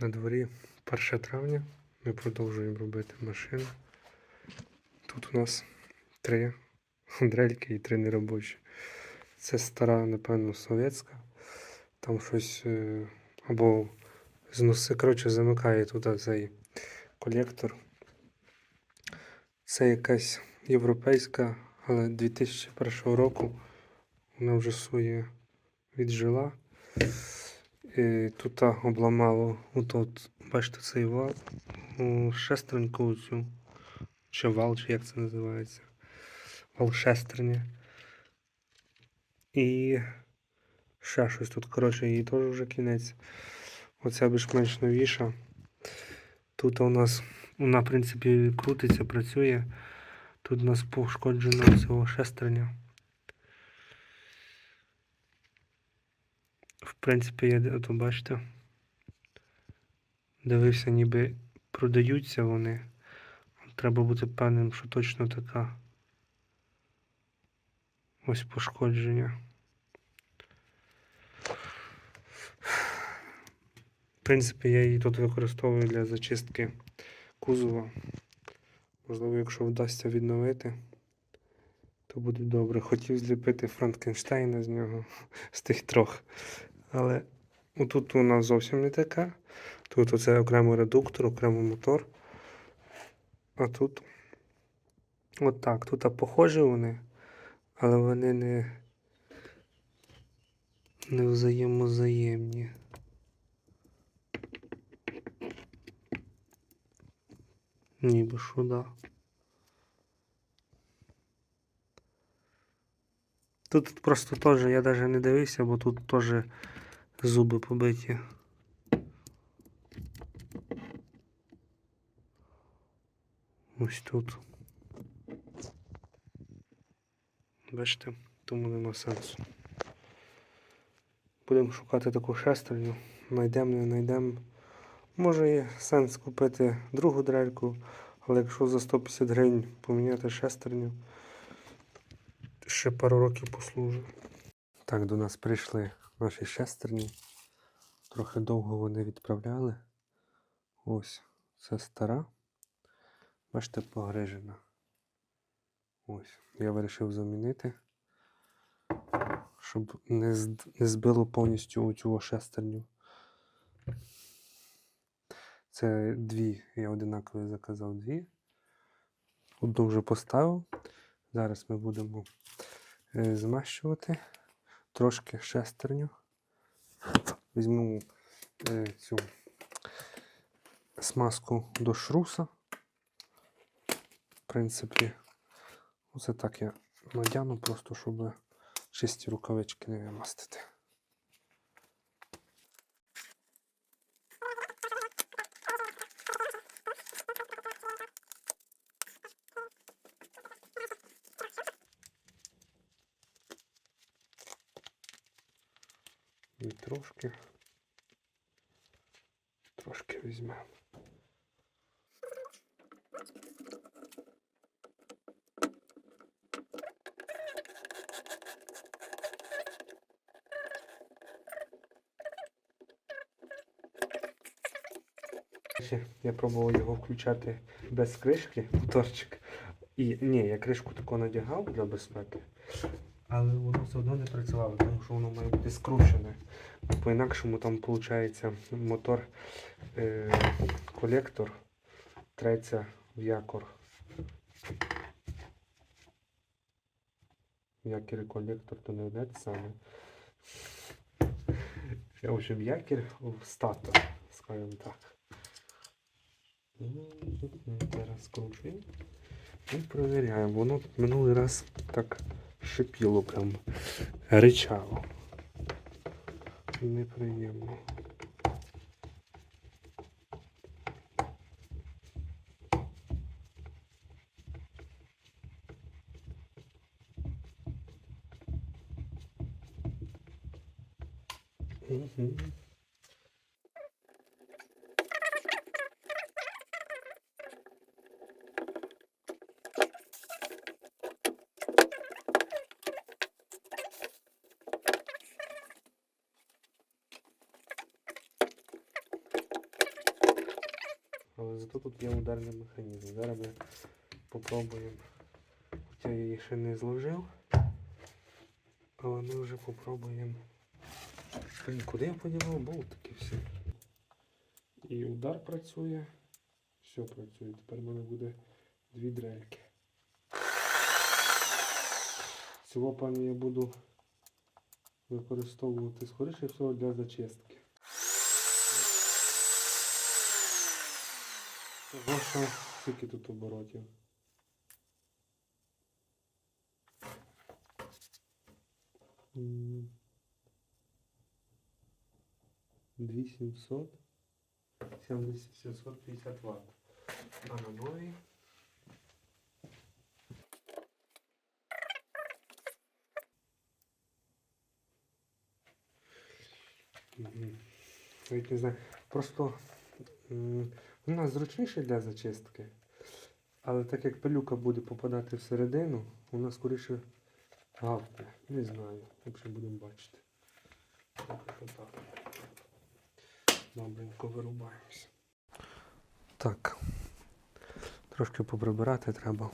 На дворі 1 травня. Ми продовжуємо робити машину. Тут у нас три дрельки і три неробочі. Це стара, напевно, совєтська. Там щось е, або зноси, коротше, замикає туди цей колектор. Це якась європейська, але 2001 року вона вже своє віджила. Тут обламало отут, бачите, цей вал, шестереньку цю, чи вал, чи як це називається. Вал шестерня. І ще щось тут, коротше, її теж вже кінець. Оця більш-менш новіша. Тут у нас вона, в принципі, крутиться, працює. Тут у нас пошкоджено цього шестерня. Принципі, я то бачите. Дивився, ніби продаються вони. Треба бути певним, що точно така. Ось пошкодження. В принципі, я її тут використовую для зачистки кузова. Можливо, якщо вдасться відновити, то буде добре. Хотів зліпити Франкенштейна з нього, з тих трьох. Але отут вона зовсім не така. Тут оце окремий редуктор, окремий мотор. А тут от так. Тут похожі вони, але вони не, не взаємозаємні. Ніби що, да. Тут просто теж я навіть не дивився, бо тут теж зуби побиті. Ось тут. Бачите, тому нема сенсу. Будемо шукати таку шестерню. Найдемо, не знайдемо. Може є сенс купити другу дрельку, але якщо за 150 гривень поміняти шестерню, ще пару років послужу. Так, до нас прийшли наші шестерні. Трохи довго вони відправляли. Ось, це стара. Бачите, погрижена. Ось, я вирішив замінити, щоб не, збило повністю оцю шестерню. Це дві, я одинаково заказав дві. Одну вже поставив. Зараз ми будемо е, змащувати трошки шестерню. Візьму е, цю смазку до шруса. В принципі, оце так я надяну, просто щоб чисті рукавички не вимастити. І трошки, трошки візьмемо. Я пробував його включати без кришки, моторчик. І ні, я кришку таку надягав для безпеки, але воно все одно не працювало, тому що воно має бути скручене. По-інакшому там виходить мотор, е, колектор треться в якор. Якір і колектор то не одне те саме. В общем, якір в статор, скажімо так. Ну, Зараз скручуємо і перевіряємо. Воно минулий раз так шипіло прям ричало. Неприємно. Угу. Але зато тут є ударний механізм. Зараз ми попробуємо. Хоча я їх ще не зложив. Але ми вже попробуємо. Куди я подівав болтики всі? І удар працює. Все працює. Тепер в мене буде дві дрельки. Цього пані я буду використовувати скоріше всього для зачистки. Того, що скільки тут оборотів? М, 2700 70 750 Вт. А на новій Мгм. Навіть не знаю. Просто м, вона зручніша для зачистки. Але так як пилюка буде попадати всередину, вона скоріше гавкне. Не знаю. Якщо будемо бачити. Добренько вирубаємося. Так. Трошки поприбирати треба.